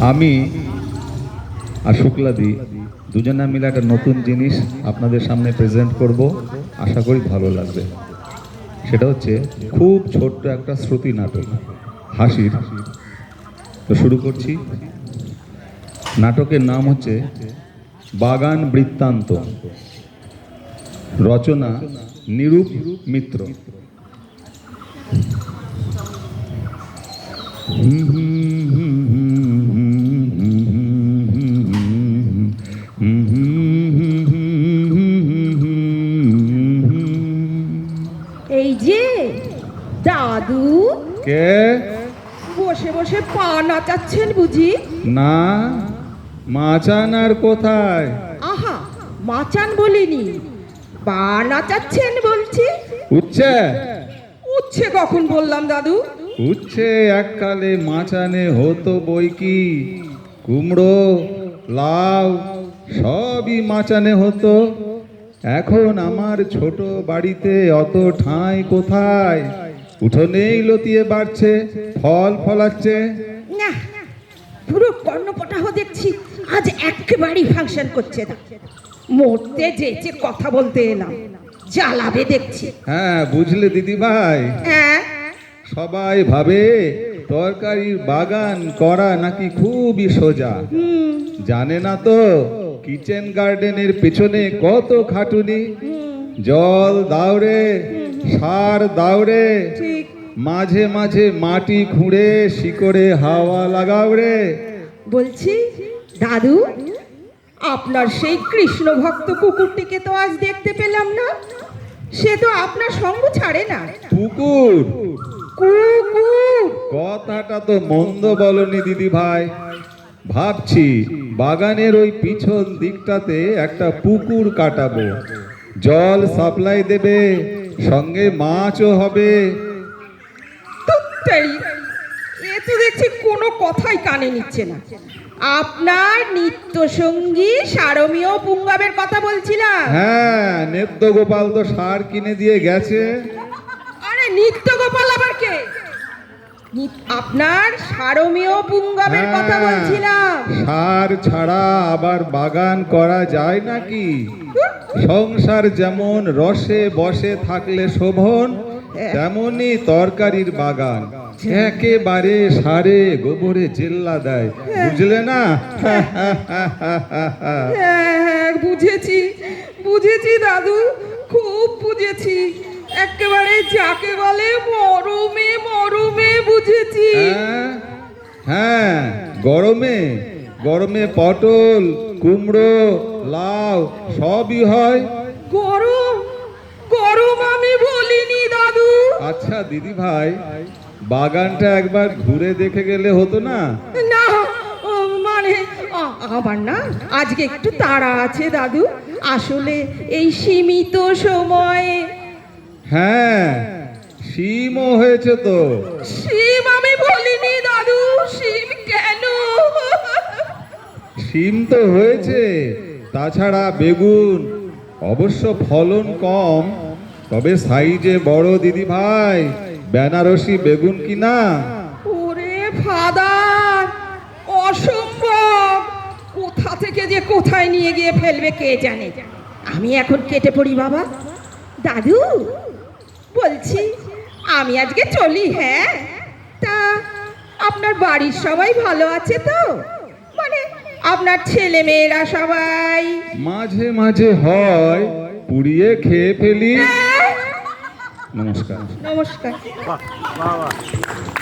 আমি আর শুক্লাদি দুজনে মিলে একটা নতুন জিনিস আপনাদের সামনে প্রেজেন্ট করব। আশা করি ভালো লাগবে। সেটা হচ্ছে খুব ছোট্ট একটা শ্রুতি নাটক। হাসির। তো শুরু করছি। নাটকের নাম হচ্ছে বাগান বৃত্তান্ত। রচনা নিরূপ মিত্র। এই যে দাদু কে? বসে বসে পা নাচাচ্ছেন বুঝি? না মাচান আর কোথায়? আহা মাচান বলিনি। পা নাচাচ্ছেন বলছি? উচ্ছে? উচ্ছে কখন বললাম দাদু? উচ্ছে এককালে মাচানে হতো বই কি? কুমড়ো লাউ সবই মাচানে হতো। এখন আমার ছোট বাড়িতে অত ঠাঁই কোথায়? উঠোনেই লতিয়ে বাড়ছে ফল ফলাচ্ছে। না পুরো কর্ণপটাহ দেখছি আজ একেবারেই ফাংশন করছে না। মরতে যেচে কথা বলতে এলাম জ্বালাবে দেখছি। হ্যাঁ বুঝলে দিদি ভাই হ্যাঁ? সবাই ভাবে তরকারির বাগান করা নাকি খুবই সোজা। জানে না তো কিচেন গার্ডেনের পেছনে কত খাটুনি? জল দাওরে সার ঠিক মাঝে মাঝে মাটি খুঁড়ে শিকড়ে হাওয়া লাগাও রে। বলছি দাদু আপনার সেই কৃষ্ণ ভক্ত কুকুরটিকে তো আজ দেখতে পেলাম না। সে তো আপনার সঙ্গ ছাড়ে না। পুকুর কুকুর। কথাটা তো মন্দ বলনি দিদি ভাই ভাবছি বাগানের ওই পিছন দিকটাতে একটা পুকুর কাটাবো। জল সাপ্লাই দেবে সঙ্গে মাছও হবে। এ তো দেখছি কোনো কথাই কানে নিচ্ছে না। আপনার নিত্য সঙ্গী সারমীয় পুঙ্গাবের কথা বলছিলাম। হ্যাঁ নেত্য গোপাল তো সার কিনে দিয়ে গেছে। নিত্য গোপাল আবার কে আপনার সারমীয় কথা হ্যাঁ, বলছিলাম। সার ছাড়া আবার বাগান করা যায় নাকি? সংসার যেমন রসে বসে থাকলে শোভন তেমনি তরকারির বাগান একেবারে সারে গোবরে জেল্লা দেয়। বুঝলে না? হ্যাঁ। হ্যাঁ বুঝেছি। বুঝেছি দাদু খুব বুঝেছি। একেবারে যাকে বলে মরমে মরমে বুঝেছি। হ্যাঁ? হ্যাঁ গরমে গরমে পটল কুমড়ো লাউ সবই হয়। গরম গরম আমি বলিনি দাদু। আচ্ছা দিদি ভাই বাগানটা একবার ঘুরে দেখে গেলে হতো না? না ও, মানে আ- আমার না আজকে একটু তাড়া আছে দাদু। আসলে এই সীমিত সময়ে হ্যাঁ শিমও হয়েছে তো। শিম আমি বলিনি দাদু শিম কেন? শিম তো হয়েছে তাছাড়া বেগুন অবশ্য ফলন কম তবে সাইজে বড় দিদি ভাই বেনারসি বেগুন কি না ওরে ফাদার অসম্ভব! কোথা থেকে যে কোথায় নিয়ে গিয়ে ফেলবে কে জানে? আমি এখন কেটে পড়ি বাবা। দাদু বলছি আমি আজকে চলি হ্যাঁ? তা আপনার বাড়ির সবাই ভালো আছে তো? মানে আপনার ছেলে মেয়েরা সবাই? মাঝে মাঝে হয় পুড়িয়ে খেয়ে ফেলি। হ্যাঁ? নমস্কার। নমস্কার। বাহ বাহ বাহ।